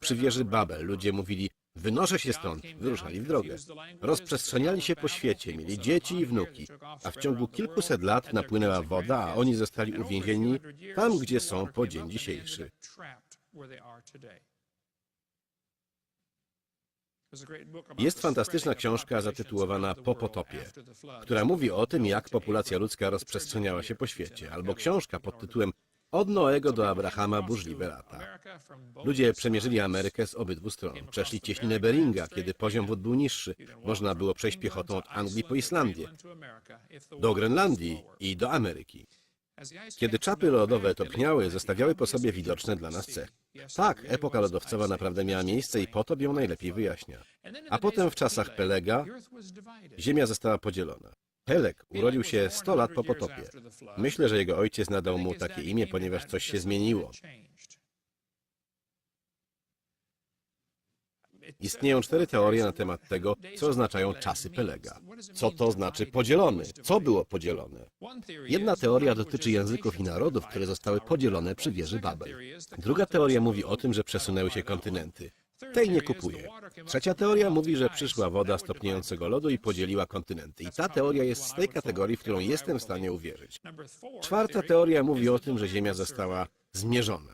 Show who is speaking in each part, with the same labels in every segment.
Speaker 1: Przy wieży Babel ludzie mówili, wynoszę się stąd, wyruszali w drogę. Rozprzestrzeniali się po świecie, mieli dzieci i wnuki, a w ciągu kilkuset lat napłynęła woda, a oni zostali uwięzieni tam, gdzie są po dzień dzisiejszy. Jest fantastyczna książka zatytułowana Po potopie, która mówi o tym, jak populacja ludzka rozprzestrzeniała się po świecie, albo książka pod tytułem Od Noego do Abrahama burzliwe lata. Ludzie przemierzyli Amerykę z obydwu stron. Przeszli cieśninę Beringa, kiedy poziom wód był niższy. Można było przejść piechotą od Anglii po Islandię, do Grenlandii i do Ameryki. Kiedy czapy lodowe topniały, zostawiały po sobie widoczne dla nas cechy. Tak, epoka lodowcowa naprawdę miała miejsce i potop ją najlepiej wyjaśnia. A potem w czasach Pelega ziemia została podzielona. Peleg urodził się 100 lat po potopie. Myślę, że jego ojciec nadał mu takie imię, ponieważ coś się zmieniło. Istnieją cztery teorie na temat tego, co oznaczają czasy Pelega. Co to znaczy podzielony? Co było podzielone? Jedna teoria dotyczy języków i narodów, które zostały podzielone przy wieży Babel. Druga teoria mówi o tym, że przesunęły się kontynenty. Tej nie kupuję. Trzecia teoria mówi, że przyszła woda stopniejącego lodu i podzieliła kontynenty. I ta teoria jest z tej kategorii, w którą jestem w stanie uwierzyć. Czwarta teoria mówi o tym, że Ziemia została zmierzona.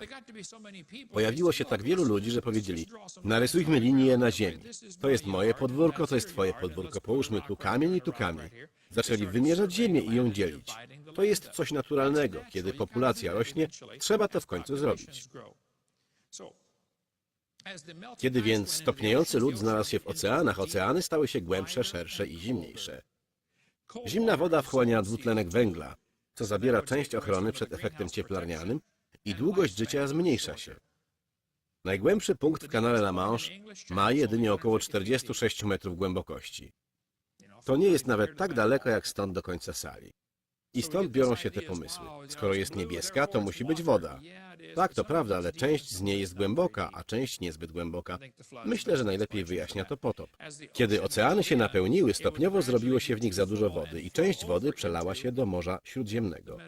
Speaker 1: Pojawiło się tak wielu ludzi, że powiedzieli, narysujmy linię na Ziemi. To jest moje podwórko, to jest twoje podwórko. Połóżmy tu kamień i tu kamień. Zaczęli wymierzać Ziemię i ją dzielić. To jest coś naturalnego. Kiedy populacja rośnie, trzeba to w końcu zrobić. Kiedy więc stopniejący lód znalazł się w oceanach, oceany stały się głębsze, szersze i zimniejsze. Zimna woda wchłania dwutlenek węgla, co zabiera część ochrony przed efektem cieplarnianym i długość życia zmniejsza się. Najgłębszy punkt w kanale La Manche ma jedynie około 46 metrów głębokości. To nie jest nawet tak daleko jak stąd do końca sali. I stąd biorą się te pomysły. Skoro jest niebieska, to musi być woda. Tak, to prawda, ale część z niej jest głęboka, a część niezbyt głęboka. Myślę, że najlepiej wyjaśnia to potop. Kiedy oceany się napełniły, stopniowo zrobiło się w nich za dużo wody i część wody przelała się do Morza Śródziemnego.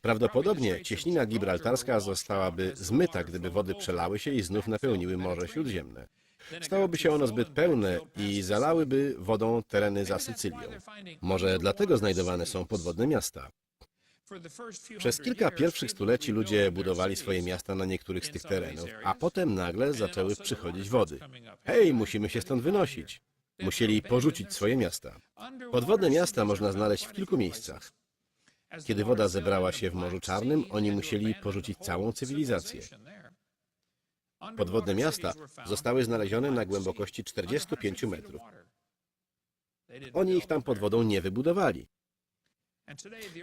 Speaker 1: Prawdopodobnie cieśnina gibraltarska zostałaby zmyta, gdyby wody przelały się i znów napełniły Morze Śródziemne. Stałoby się ono zbyt pełne i zalałyby wodą tereny za Sycylią. Może dlatego znajdowane są podwodne miasta. Przez kilka pierwszych stuleci ludzie budowali swoje miasta na niektórych z tych terenów, a potem nagle zaczęły przychodzić wody. Hej, musimy się stąd wynosić. Musieli porzucić swoje miasta. Podwodne miasta można znaleźć w kilku miejscach. Kiedy woda zebrała się w Morzu Czarnym, oni musieli porzucić całą cywilizację. Podwodne miasta zostały znalezione na głębokości 45 metrów. Oni ich tam pod wodą nie wybudowali.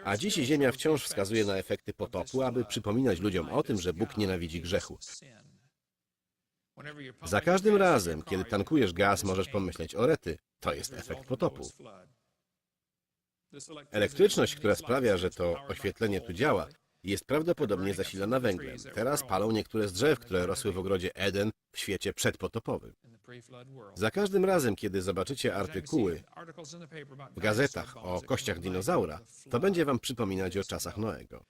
Speaker 1: A dziś Ziemia wciąż wskazuje na efekty potopu, aby przypominać ludziom o tym, że Bóg nienawidzi grzechu. Za każdym razem, kiedy tankujesz gaz, możesz pomyśleć o rety. To jest efekt potopu. Elektryczność, która sprawia, że to oświetlenie tu działa, jest prawdopodobnie zasilana węglem. Teraz palą niektóre z drzew, które rosły w ogrodzie Eden w świecie przedpotopowym. Za każdym razem, kiedy zobaczycie artykuły w gazetach o kościach dinozaura, to będzie wam przypominać o czasach Noego.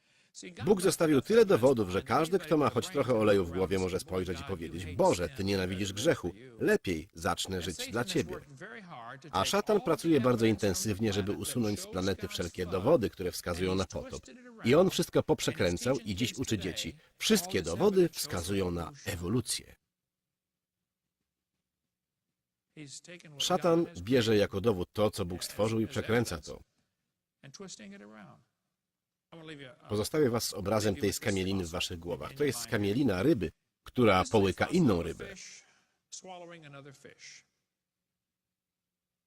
Speaker 1: Bóg zostawił tyle dowodów, że każdy, kto ma choć trochę oleju w głowie, może spojrzeć i powiedzieć: Boże, ty nienawidzisz grzechu, lepiej zacznę żyć dla ciebie. A szatan pracuje bardzo intensywnie, żeby usunąć z planety wszelkie dowody, które wskazują na potop. I on wszystko poprzekręcał i dziś uczy dzieci. Wszystkie dowody wskazują na ewolucję. Szatan bierze jako dowód to, co Bóg stworzył i przekręca to. Pozostawię was z obrazem tej skamieliny w waszych głowach. To jest skamielina ryby, która połyka inną rybę.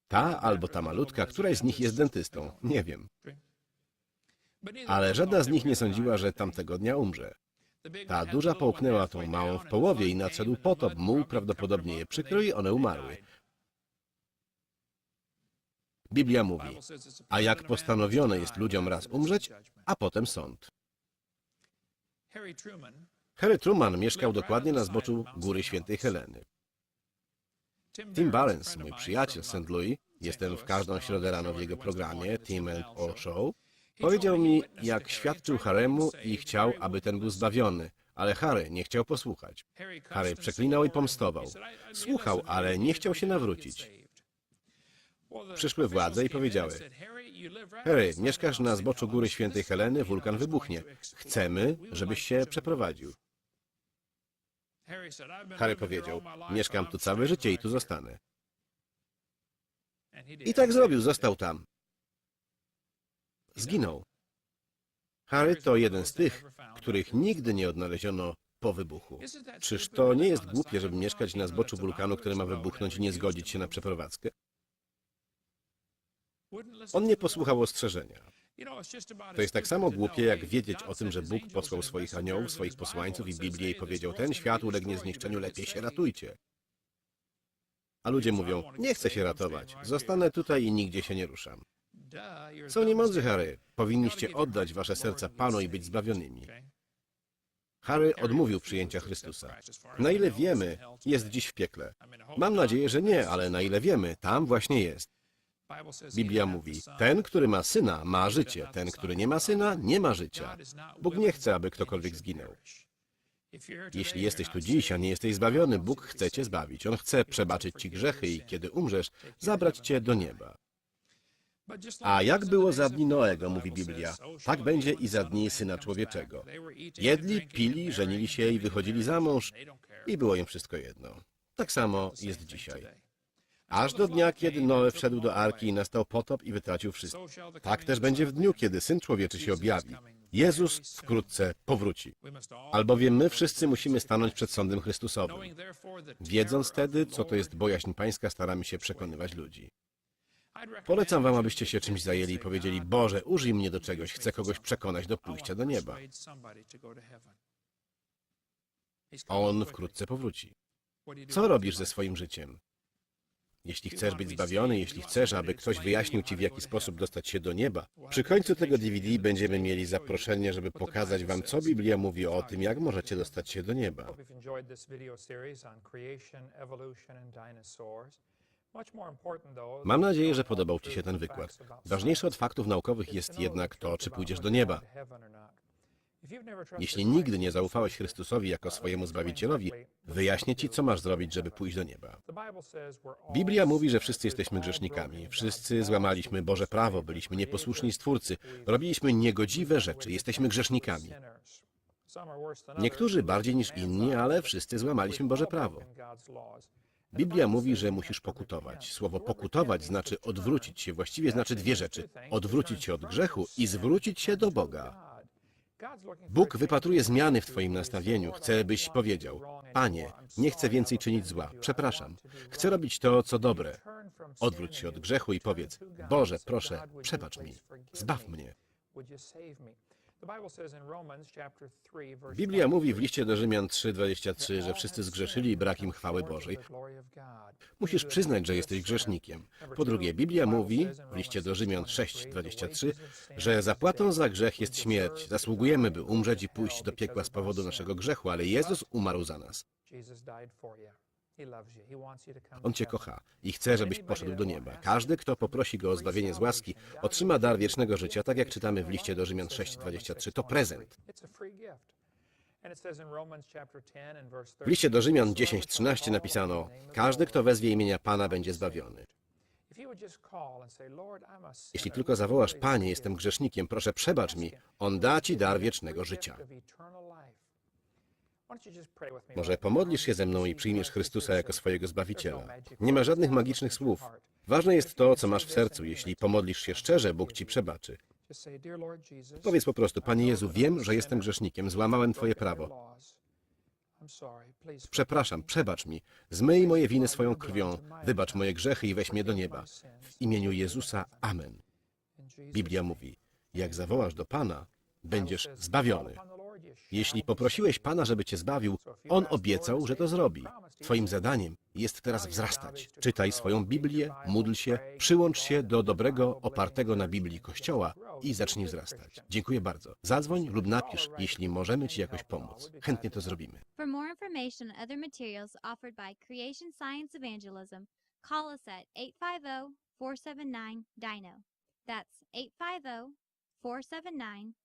Speaker 1: Ta albo ta malutka, któraś z nich jest dentystą. Nie wiem. Ale żadna z nich nie sądziła, że tamtego dnia umrze. Ta duża połknęła tą małą w połowie i nadszedł potop. Muł prawdopodobnie je przykrył i one umarły. Biblia mówi, a jak postanowione jest ludziom raz umrzeć, a potem sąd. Harry Truman mieszkał dokładnie na zboczu Góry Świętej Heleny. Tim Balance, mój przyjaciel z St. Louis, jestem w każdą środę rano w jego programie Tim and O Show, powiedział mi, jak świadczył Haremu i chciał, aby ten był zbawiony. ale Harry nie chciał posłuchać. Harry przeklinał i pomstował. Słuchał, ale nie chciał się nawrócić. Przyszły władze i powiedziały: Harry, mieszkasz na zboczu góry świętej Heleny, wulkan wybuchnie. Chcemy, żebyś się przeprowadził. Harry powiedział: Mieszkam tu całe życie i tu zostanę. I tak zrobił, został tam. Zginął. Harry to jeden z tych, których nigdy nie odnaleziono po wybuchu. Czyż to nie jest głupie, żeby mieszkać na zboczu wulkanu, który ma wybuchnąć i nie zgodzić się na przeprowadzkę? On nie posłuchał ostrzeżenia. To jest tak samo głupie, jak wiedzieć o tym, że Bóg posłał swoich aniołów, swoich posłańców i Biblię i powiedział, ten świat ulegnie zniszczeniu, lepiej się ratujcie. A ludzie mówią, nie chcę się ratować, zostanę tutaj i nigdzie się nie ruszam. Są niemądrzy, Harry. Powinniście oddać wasze serca Panu i być zbawionymi. Harry odmówił przyjęcia Chrystusa. Na ile wiemy, jest dziś w piekle. Mam nadzieję, że nie, ale na ile wiemy, tam właśnie jest. Biblia mówi, ten, który ma syna, ma życie, ten, który nie ma syna, nie ma życia. Bóg nie chce, aby ktokolwiek zginął. Jeśli jesteś tu dziś, a nie jesteś zbawiony, Bóg chce cię zbawić. On chce przebaczyć ci grzechy i kiedy umrzesz, zabrać cię do nieba. A jak było za dni Noego, mówi Biblia, tak będzie i za dni Syna Człowieczego. Jedli, pili, żenili się i wychodzili za mąż i było im wszystko jedno. Tak samo jest dzisiaj. Aż do dnia, kiedy Noe wszedł do arki i nastał potop i wytracił wszystko. Tak też będzie w dniu, kiedy Syn Człowieczy się objawi. Jezus wkrótce powróci. Albowiem my wszyscy musimy stanąć przed sądem Chrystusowym. Wiedząc wtedy, co to jest bojaźń pańska, staramy się przekonywać ludzi. Polecam wam, abyście się czymś zajęli i powiedzieli, Boże, użyj mnie do czegoś, chcę kogoś przekonać do pójścia do nieba. On wkrótce powróci. Co robisz ze swoim życiem? Jeśli chcesz być zbawiony, jeśli chcesz, aby ktoś wyjaśnił ci, w jaki sposób dostać się do nieba, przy końcu tego DVD będziemy mieli zaproszenie, żeby pokazać wam, co Biblia mówi o tym, jak możecie dostać się do nieba. Mam nadzieję, że podobał Ci się ten wykład. Ważniejsze od faktów naukowych jest jednak to, czy pójdziesz do nieba. Jeśli nigdy nie zaufałeś Chrystusowi jako swojemu Zbawicielowi, wyjaśnię Ci, co masz zrobić, żeby pójść do nieba. Biblia mówi, że wszyscy jesteśmy grzesznikami. Wszyscy złamaliśmy Boże prawo, byliśmy nieposłuszni Stwórcy, robiliśmy niegodziwe rzeczy, jesteśmy grzesznikami. Niektórzy bardziej niż inni, ale wszyscy złamaliśmy Boże prawo. Biblia mówi, że musisz pokutować. Słowo pokutować znaczy odwrócić się, właściwie znaczy dwie rzeczy. Odwrócić się od grzechu i zwrócić się do Boga. Bóg wypatruje zmiany w Twoim nastawieniu. Chce, byś powiedział: Panie, nie chcę więcej czynić zła, przepraszam. Chcę robić to, co dobre. Odwróć się od grzechu i powiedz: Boże, proszę, przebacz mi, zbaw mnie. Biblia mówi w liście do Rzymian 3:23, że wszyscy zgrzeszyli i brak im chwały Bożej. Musisz przyznać, że jesteś grzesznikiem. Po drugie, Biblia mówi w liście do Rzymian 6:23, że zapłatą za grzech jest śmierć. Zasługujemy, by umrzeć i pójść do piekła z powodu naszego grzechu, ale Jezus umarł za nas. On Cię kocha i chce, żebyś poszedł do nieba. Każdy, kto poprosi Go o zbawienie z łaski, otrzyma dar wiecznego życia, tak jak czytamy w liście do Rzymian 6:23. To prezent. W liście do Rzymian 10:13 napisano: Każdy, kto wezwie imienia Pana, będzie zbawiony. Jeśli tylko zawołasz, Panie, jestem grzesznikiem, proszę przebacz mi, On da Ci dar wiecznego życia. Może pomodlisz się ze mną i przyjmiesz Chrystusa jako swojego Zbawiciela. Nie ma żadnych magicznych słów. Ważne jest to, co masz w sercu. Jeśli pomodlisz się szczerze, Bóg Ci przebaczy. Powiedz po prostu, Panie Jezu, wiem, że jestem grzesznikiem, złamałem Twoje prawo. Przepraszam, przebacz mi, zmyj moje winy swoją krwią, wybacz moje grzechy i weź mnie do nieba. W imieniu Jezusa, Amen. Biblia mówi, jak zawołasz do Pana, będziesz zbawiony. Jeśli poprosiłeś Pana, żeby cię zbawił, On obiecał, że to zrobi. Twoim zadaniem jest teraz wzrastać. Czytaj swoją Biblię, módl się, przyłącz się do dobrego, opartego na Biblii Kościoła i zacznij wzrastać. Dziękuję bardzo. Zadzwoń lub napisz, jeśli możemy Ci jakoś pomóc. Chętnie to zrobimy.
Speaker 2: For more information and other materials offered by Creation Science Evangelism, call us at 850 479 DINO. That's 850 479